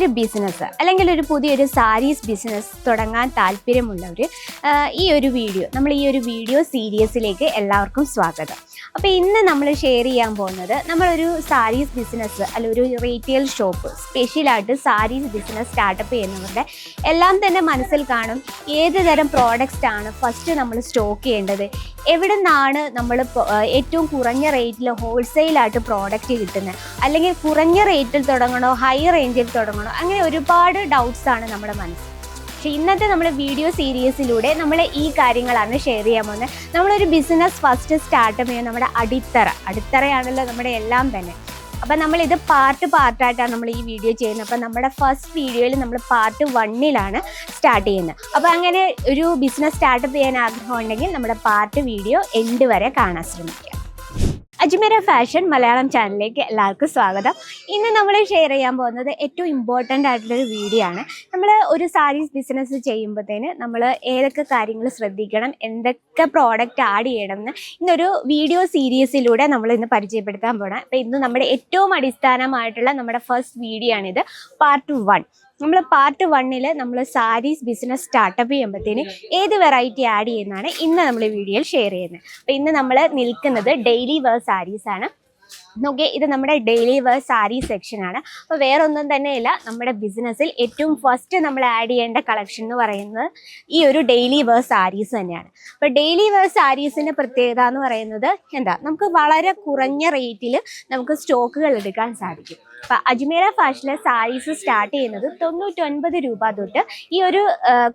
പുതിയൊരു ബിസിനസ് അല്ലെങ്കിൽ ഒരു പുതിയൊരു സാരീസ് ബിസിനസ് തുടങ്ങാൻ താല്പര്യമുള്ളവർ ഈ ഒരു വീഡിയോ നമ്മൾ ഈ ഒരു വീഡിയോ സീരീസിലേക്ക് എല്ലാവർക്കും സ്വാഗതം. അപ്പോൾ ഇന്ന് നമ്മൾ ഷെയർ ചെയ്യാൻ പോകുന്നത് നമ്മളൊരു സാരീസ് ബിസിനസ് അല്ല ഒരു റീറ്റെയിൽ ഷോപ്പ് സ്പെഷ്യലായിട്ട് സാരീസ് ബിസിനസ് സ്റ്റാർട്ടപ്പ് ചെയ്യുന്നവരുടെ എല്ലാം തന്നെ മനസ്സിൽ കാണും ഏത് തരം പ്രോഡക്റ്റ്സ് ആണ് ഫസ്റ്റ് നമ്മൾ സ്റ്റോക്ക് ചെയ്യേണ്ടത് എവിടെ നിന്നാണ് നമ്മൾ ഏറ്റവും കുറഞ്ഞ റേറ്റിൽ ഹോൾസെയിലായിട്ട് പ്രോഡക്റ്റ് കിട്ടുന്നത് അല്ലെങ്കിൽ കുറഞ്ഞ റേറ്റിൽ തുടങ്ങണോ ഹൈ റേഞ്ചിൽ തുടങ്ങണോ അങ്ങനെ ഒരുപാട് ഡൗട്ട്സ് ആണ് നമ്മുടെ മനസ്സിൽ. പക്ഷേ ഇന്നത്തെ നമ്മുടെ വീഡിയോ സീരീസിലൂടെ നമ്മൾ ഈ കാര്യങ്ങളാണ് ഷെയർ ചെയ്യാൻ പോകുന്നത്. നമ്മളൊരു ബിസിനസ് ഫസ്റ്റ് സ്റ്റാർട്ട് ചെയ്യുന്നത് നമ്മുടെ അടിത്തറ. അടിത്തറയാണല്ലോ നമ്മുടെ എല്ലാം തന്നെ. അപ്പം നമ്മളിത് പാർട്ട് പാർട്ടായിട്ടാണ് നമ്മൾ ഈ വീഡിയോ ചെയ്യുന്നത്. അപ്പം നമ്മുടെ ഫസ്റ്റ് വീഡിയോയിൽ നമ്മൾ പാർട്ട് വണ്ണിലാണ് സ്റ്റാർട്ട് ചെയ്യുന്നത്. അപ്പോൾ അങ്ങനെ ഒരു ബിസിനസ് സ്റ്റാർട്ടപ്പ് ചെയ്യാൻ ആഗ്രഹമുണ്ടെങ്കിൽ നമ്മുടെ പാർട്ട് വീഡിയോ എൻഡ് വരെ കാണാൻ ശ്രമിക്കുക. അജ്മീര ഫാഷൻ മലയാളം ചാനലിലേക്ക് എല്ലാവർക്കും സ്വാഗതം. ഇന്ന് നമ്മൾ ഷെയർ ചെയ്യാൻ പോകുന്നത് ഏറ്റവും ഇമ്പോർട്ടന്റ് ആയിട്ടുള്ളൊരു വീഡിയോ ആണ്. നമ്മൾ ഒരു സാരീസ് ബിസിനസ് ചെയ്യുമ്പോഴത്തേന് നമ്മൾ ഏതൊക്കെ കാര്യങ്ങൾ ശ്രദ്ധിക്കണം എന്തൊക്കെ പ്രോഡക്റ്റ് ആഡ് ചെയ്യണം എന്ന് ഇന്നൊരു വീഡിയോ സീരീസിലൂടെ നമ്മൾ ഇന്ന് പരിചയപ്പെടുത്താൻ പോകണം അപ്പോൾ ഇന്ന് നമ്മുടെ ഏറ്റവും അടിസ്ഥാനമായിട്ടുള്ള നമ്മുടെ ഫസ്റ്റ് വീഡിയോ ആണിത് പാർട്ട് വൺ നമ്മൾ പാർട്ട് വണ്ണിൽ നമ്മൾ സാരീസ് ബിസിനസ് സ്റ്റാർട്ടപ്പ് ചെയ്യുമ്പോഴത്തേന് ഏത് വെറൈറ്റി ആഡ് ചെയ്യുന്നതാണ് ഇന്ന് നമ്മൾ വീഡിയോയിൽ ഷെയർ ചെയ്യുന്നത്. അപ്പോൾ ഇന്ന് നമ്മൾ നിൽക്കുന്നത് ഡെയിലി വെയർ സാരീസ് ആണ്. നോക്കിയേ ഇത് നമ്മുടെ ഡെയിലി വെയർ സാരി സെക്ഷൻ ആണ്. അപ്പോൾ വേറെ ഒന്നും തന്നെയില്ല. നമ്മുടെ ബിസിനസ്സിൽ ഏറ്റവും ഫസ്റ്റ് നമ്മൾ ആഡ് ചെയ്യേണ്ട കളക്ഷൻ എന്ന് പറയുന്നത് ഈ ഒരു ഡെയിലി വെയർ സാരീസ് തന്നെയാണ്. അപ്പോൾ ഡെയിലി വെയർ സാരീസിന്റെ പ്രത്യേകത എന്ന് പറയുന്നത് എന്താ? നമുക്ക് വളരെ കുറഞ്ഞ റേറ്റിൽ നമുക്ക് സ്റ്റോക്കുകൾ എടുക്കാൻ സാധിക്കും. അജ്മീര ഫാഷനിലെ സാരീസ് സ്റ്റാർട്ട് ചെയ്യുന്നത് തൊണ്ണൂറ്റൊൻപത് രൂപ തൊട്ട് ഈ ഒരു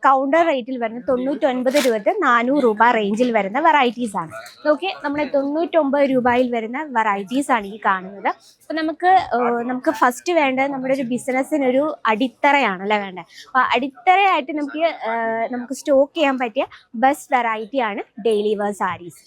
കൗണ്ടർ റേറ്റിൽ വരുന്ന തൊണ്ണൂറ്റൊൻപത് രൂപ തൊട്ട് നാനൂറ് രൂപ റേഞ്ചിൽ വരുന്ന വെറൈറ്റീസ് ആണ്. നോക്കി നമ്മുടെ തൊണ്ണൂറ്റൊമ്പത് രൂപയിൽ വരുന്ന വെറൈറ്റീസ് ആണ് ഈ കാണുന്നത്. അപ്പം നമുക്ക് നമുക്ക് ഫസ്റ്റ് വേണ്ടത് നമ്മുടെ ഒരു ബിസിനസ്സിനൊരു അടിത്തറയാണല്ലേ വേണ്ടത്? അപ്പോൾ അടിത്തറയായിട്ട് നമുക്ക് നമുക്ക് സ്റ്റോക്ക് ചെയ്യാൻ പറ്റിയ ബെസ്റ്റ് വെറൈറ്റി ആണ് ഡെയിലി വെയർ സാരീസ്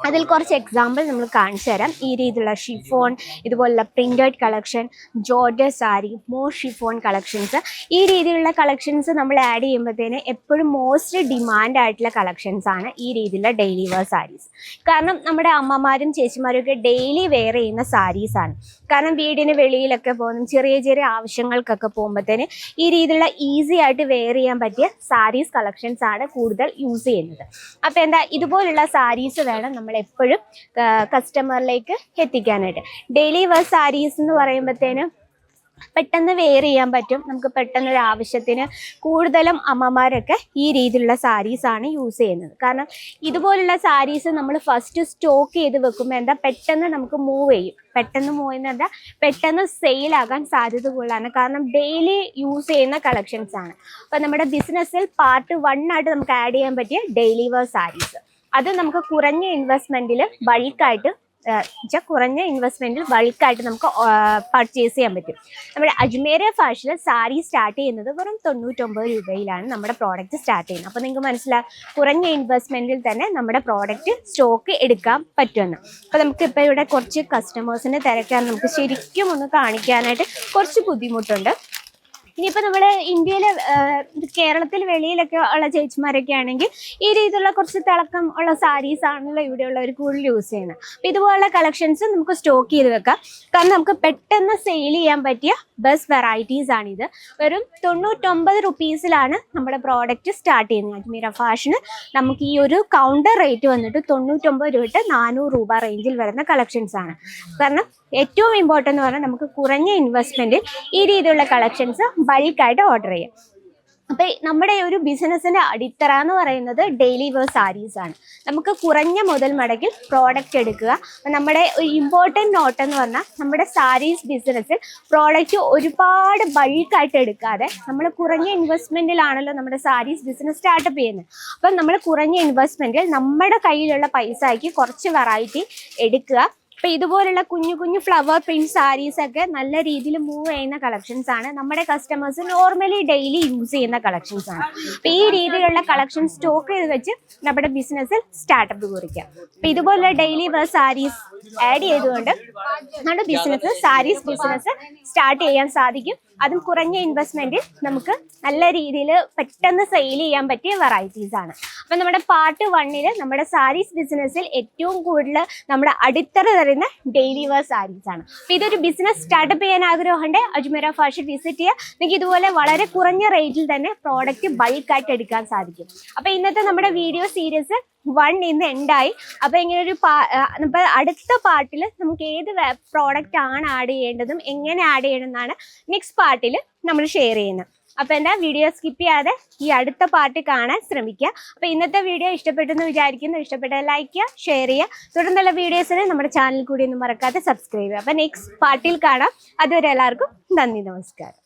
അതിൽ കുറച്ച് എക്സാമ്പിൾ നമ്മൾ കാണിച്ചു തരാം. ഈ രീതിയിലുള്ള ഷിഫോൺ ഇതുപോലുള്ള printed collection georgette sari more chiffon collections ഈ രീതിയിലുള്ള കളക്ഷൻസ് നമ്മൾ ആഡ് ചെയ്യുമ്പോഴത്തേന് എപ്പോഴും മോസ്റ്റ് ഡിമാൻഡ് ആയിട്ടുള്ള കളക്ഷൻസ് ആണ് ഈ രീതിയിലുള്ള ഡെയിലി വെയർ സാരീസ് കാരണം നമ്മുടെ അമ്മമാരും ചേച്ചിമാരും ഒക്കെ ഡെയിലി വെയർ ചെയ്യുന്ന സാരീസ് ആണ്. കാരണം വീടിന് വെളിയിലൊക്കെ പോകുന്ന ചെറിയ ചെറിയ ആവശ്യങ്ങൾക്കൊക്കെ പോകുമ്പോഴത്തേന് ഈ രീതിയിലുള്ള ഈസി ആയിട്ട് വെയർ ചെയ്യാൻ പറ്റിയ സാരീസ് കളക്ഷൻസ് ആണ് കൂടുതൽ യൂസ് ചെയ്യുന്നത്. അപ്പോൾ എന്താ ഇതുപോലുള്ള സാരീസ് വേണം നമ്മൾ എപ്പോഴും കസ്റ്റമറിലേക്ക് എത്തിക്കാനായിട്ട്. ഡെയിലി വെയർ സാരീസ് എന്ന് പറയുമ്പോഴത്തേനും പെട്ടെന്ന് വെയർ ചെയ്യാൻ പറ്റും. നമുക്ക് പെട്ടെന്ന് ഒരു ആവശ്യത്തിന് കൂടുതലും അമ്മമാരൊക്കെ ഈ രീതിയിലുള്ള സാരീസാണ് യൂസ് ചെയ്യുന്നത്. കാരണം ഇതുപോലുള്ള സാരീസ് നമ്മൾ ഫസ്റ്റ് സ്റ്റോക്ക് ചെയ്ത് വെക്കുമ്പോൾ എന്താ പെട്ടെന്ന് നമുക്ക് മൂവ് ചെയ്യും. പെട്ടെന്ന് മൂവ് ചെയ്യുന്നത് എന്താ പെട്ടെന്ന് സെയിലാകാൻ സാധ്യത കൂടുതലാണ്. കാരണം ഡെയിലി യൂസ് ചെയ്യുന്ന കളക്ഷൻസ് ആണ്. അപ്പം നമ്മുടെ ബിസിനസ്സിൽ പാർട്ട് വൺ ആയിട്ട് നമുക്ക് ആഡ് ചെയ്യാൻ പറ്റിയ ഡെയിലി വെയർ സാരീസ് അത് നമുക്ക് കുറഞ്ഞ ഇൻവെസ്റ്റ്മെന്റിൽ ബൾക്കായിട്ട് കുറഞ്ഞ ഇൻവെസ്റ്റ്മെന്റിൽ ബൾക്കായിട്ട് നമുക്ക് പർച്ചേസ് ചെയ്യാൻ പറ്റും. നമ്മുടെ അജ്മേര ഫാഷനിൽ സാരി സ്റ്റാർട്ട് ചെയ്യുന്നത് വെറും തൊണ്ണൂറ്റൊമ്പത് രൂപയിലാണ് നമ്മുടെ പ്രോഡക്റ്റ് സ്റ്റാർട്ട് ചെയ്യുന്നത്. അപ്പോൾ നിങ്ങൾക്ക് മനസ്സിലാവും കുറഞ്ഞ ഇൻവെസ്റ്റ്മെന്റിൽ തന്നെ നമ്മുടെ പ്രോഡക്റ്റ് സ്റ്റോക്ക് എടുക്കാൻ പറ്റുമെന്ന്. അപ്പോൾ നമുക്ക് ഇപ്പോൾ ഇവിടെ കുറച്ച് കസ്റ്റമേഴ്സിനെ തിരക്കാൻ നമുക്ക് ശരിക്കും ഒന്ന് കാണിക്കാനായിട്ട് കുറച്ച് ബുദ്ധിമുട്ടുണ്ട്. ഇനിയിപ്പോൾ നമ്മൾ ഇന്ത്യയിൽ കേരളത്തിൽ വെളിയിലൊക്കെ ഉള്ള ചേച്ചിമാരൊക്കെ ആണെങ്കിൽ ഈ രീതിയിലുള്ള കുറച്ച് തിളക്കം ഉള്ള സാരീസ് ആണല്ലോ ഇവിടെയുള്ളവർ കൂടുതൽ യൂസ് ചെയ്യുന്നത്. അപ്പോൾ ഇതുപോലുള്ള കളക്ഷൻസ് നമുക്ക് സ്റ്റോക്ക് ചെയ്ത് വെക്കാം. കാരണം നമുക്ക് പെട്ടെന്ന് സെയിൽ ചെയ്യാൻ പറ്റിയ ബെസ്റ്റ് വെറൈറ്റീസ് ആണിത്. വെറും തൊണ്ണൂറ്റൊമ്പത് റുപ്പീസിലാണ് നമ്മുടെ പ്രോഡക്റ്റ് സ്റ്റാർട്ട് ചെയ്യുന്നത്. അജ്മീര ഫാഷന് നമുക്ക് ഈ ഒരു കൗണ്ടർ റേറ്റ് വന്നിട്ട് തൊണ്ണൂറ്റൊമ്പത് രൂപ തൊട്ട് നാനൂറ് രൂപ റേഞ്ചിൽ വരുന്ന കളക്ഷൻസ് ആണ്. കാരണം ഏറ്റവും ഇമ്പോർട്ടന്റ് എന്ന് പറഞ്ഞാൽ നമുക്ക് കുറഞ്ഞ ഇൻവെസ്റ്റ്മെന്റിൽ ഈ രീതിയിലുള്ള കളക്ഷൻസ് ബൾക്കായിട്ട് ഓർഡർ ചെയ്യാം. അപ്പോൾ നമ്മുടെ ഒരു ബിസിനസ്സിന്റെ അടിത്തറ എന്ന് പറയുന്നത് ഡെയിലി വെയർ സാരീസ് ആണ്. നമുക്ക് കുറഞ്ഞ മുതൽ മുടക്കിൽ പ്രോഡക്റ്റ് എടുക്കുക. നമ്മുടെ ഒരു ഇമ്പോർട്ടന്റ് നോട്ട് എന്ന് പറഞ്ഞാൽ നമ്മുടെ സാരീസ് ബിസിനസ്സിൽ പ്രോഡക്റ്റ് ഒരുപാട് ബൾക്കായിട്ട് എടുക്കാതെ നമ്മൾ കുറഞ്ഞ ഇൻവെസ്റ്റ്മെന്റിലാണല്ലോ നമ്മുടെ സാരീസ് ബിസിനസ് സ്റ്റാർട്ടപ്പ് ചെയ്യുന്നത്. അപ്പം നമ്മൾ കുറഞ്ഞ ഇൻവെസ്റ്റ്മെന്റിൽ നമ്മുടെ കയ്യിലുള്ള പൈസയ്ക്ക് കുറച്ച് വെറൈറ്റി എടുക്കുക. അപ്പൊ ഇതുപോലുള്ള കുഞ്ഞു കുഞ്ഞു ഫ്ലവർ പ്രിന്റ് സാരീസ് ഒക്കെ നല്ല രീതിയിൽ മൂവ് ചെയ്യുന്ന കളക്ഷൻസ് ആണ്. നമ്മുടെ കസ്റ്റമേഴ്സ് നോർമലി ഡെയിലി യൂസ് ചെയ്യുന്ന കളക്ഷൻസ് ആണ്. അപ്പൊ ഈ രീതിയിലുള്ള കളക്ഷൻ സ്റ്റോക്ക് ചെയ്ത് വെച്ച് നമ്മുടെ ബിസിനസ്സിൽ സ്റ്റാർട്ടപ്പ് കുറിക്കാം. അപ്പൊ ഇതുപോലുള്ള ഡെയിലി വെയർ സാരീസ് ആഡ് ചെയ്തുകൊണ്ട് നമ്മുടെ ബിസിനസ് സാരീസ് ബിസിനസ് സ്റ്റാർട്ട് ചെയ്യാൻ സാധിക്കും. അതും കുറഞ്ഞ ഇൻവെസ്റ്റ്മെന്റിൽ നമുക്ക് നല്ല രീതിയിൽ പെട്ടെന്ന് സെയിൽ ചെയ്യാൻ പറ്റിയ വെറൈറ്റീസ് ആണ്. അപ്പൊ നമ്മുടെ പാർട്ട് വണ്ണിൽ നമ്മുടെ സാരീസ് ബിസിനസ്സിൽ ഏറ്റവും കൂടുതൽ നമ്മുടെ അടിത്തറ തരുന്ന ഡെയിലി വെയർ സാരീസ് ആണ്. അപ്പൊ ഇതൊരു ബിസിനസ് സ്റ്റാർട്ടപ്പ് ചെയ്യാൻ ആഗ്രഹമുണ്ട്. അജ്മീര ഫാഷൻ വിസിറ്റ് ചെയ്യുക നിങ്ങൾക്ക് ഇതുപോലെ വളരെ കുറഞ്ഞ റേറ്റിൽ തന്നെ പ്രോഡക്റ്റ് ബൾക്കായിട്ട് എടുക്കാൻ സാധിക്കും. അപ്പൊ ഇന്നത്തെ നമ്മുടെ വീഡിയോ സീരീസ് വൺ ഇന്ന് എൻഡായി അപ്പൊ ഇങ്ങനെ ഒരു പാ- അടുത്ത പാർട്ടിൽ നമുക്ക് ഏത് പ്രോഡക്റ്റ് ആണ് ആഡ് ചെയ്യേണ്ടതും എങ്ങനെ ആഡ് ചെയ്യണമെന്നാണ് നെക്സ്റ്റ് പാർട്ടിൽ നമ്മൾ ഷെയർ ചെയ്യുന്നത്. അപ്പൊ എന്താ വീഡിയോ സ്കിപ്പ് ചെയ്യാതെ ഈ അടുത്ത പാർട്ട് കാണാൻ ശ്രമിക്കുക. അപ്പൊ ഇന്നത്തെ വീഡിയോ ഇഷ്ടപ്പെട്ടെന്ന് വിചാരിക്കുന്നു. ഇഷ്ടപ്പെട്ട ലൈക്ക് ചെയ്യുക ഷെയർ ചെയ്യുക. തുടർന്നുള്ള വീഡിയോസിന് നമ്മുടെ ചാനൽ കൂടി ഒന്നും മറക്കാതെ സബ്സ്ക്രൈബ് ചെയ്യുക. അപ്പൊ നെക്സ്റ്റ് പാർട്ടിൽ കാണാം. അതുവരെ എല്ലാവർക്കും നന്ദി നമസ്കാരം.